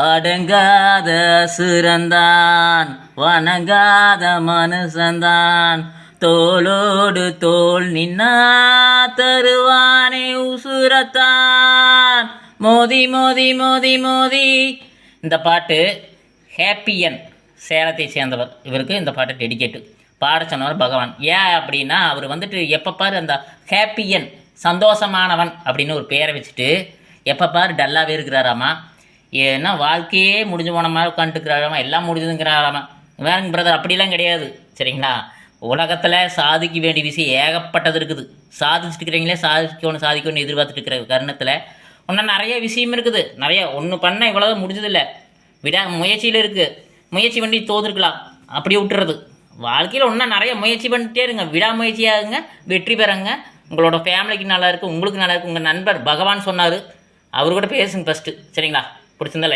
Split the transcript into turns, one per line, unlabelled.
அடங்காத சுரந்தான் வணங்காத மனுஷந்தான் தோளோடு தோல் நின்னா தருவானே உசுரத்தான். மோதி மோதி மோதி மோதி. இந்த பாட்டு ஹேப்பியன் சேலத்தை சேர்ந்தவர். இவருக்கு இந்த பாட்டு டெடிகேட்டு பாட சொன்னவர் பகவான். ஏன் அப்படின்னா அவர் வந்துட்டு எப்போ பாரு அந்த ஹேப்பியன் சந்தோஷமானவன் அப்படின்னு ஒரு பேரை வச்சுட்டு எப்போ பாரு டல்லாகவே இருக்கிறாராமா? ஏன்னா வாழ்க்கையே முடிஞ்சு போன மாதிரி உட்காந்துக்கிறாராமா எல்லாம் முடிஞ்சதுங்கிறாராமா வேறங்க பிரதர் அப்படிலாம் கிடையாது சரிங்களா? உலகத்தில் சாதிக்க வேண்டிய விஷயம் ஏகப்பட்டது இருக்குது. சாதிச்சுட்டு இருக்கிறீங்களே சாதிக்கணும் சாதிக்கணும்னு எதிர்பார்த்துட்டு இருக்கிற கருணத்தில் இன்னும் நிறைய விஷயம் இருக்குது. நிறைய ஒன்று பண்ண இவ்வளோ முடிஞ்சதில்லை. விடா முயற்சியில் இருக்குது முயற்சி பண்ணி தோதுருக்கலாம் அப்படியே விட்டுறது. வாழ்க்கையில் இன்னும் நிறைய முயற்சி பண்ணிட்டே இருங்க. விடாமுயற்சியாகுங்க வெற்றி பெறுங்க. உங்களோட ஃபேமிலிக்கு நல்லா இருக்குது உங்களுக்கு நல்லா இருக்குது உங்கள் நண்பர் பகவான் சொன்னார். அவர் கூட பேசுங்க ஃபஸ்ட்டு சரிங்களா? பிடிச்சிருந்தா லைக்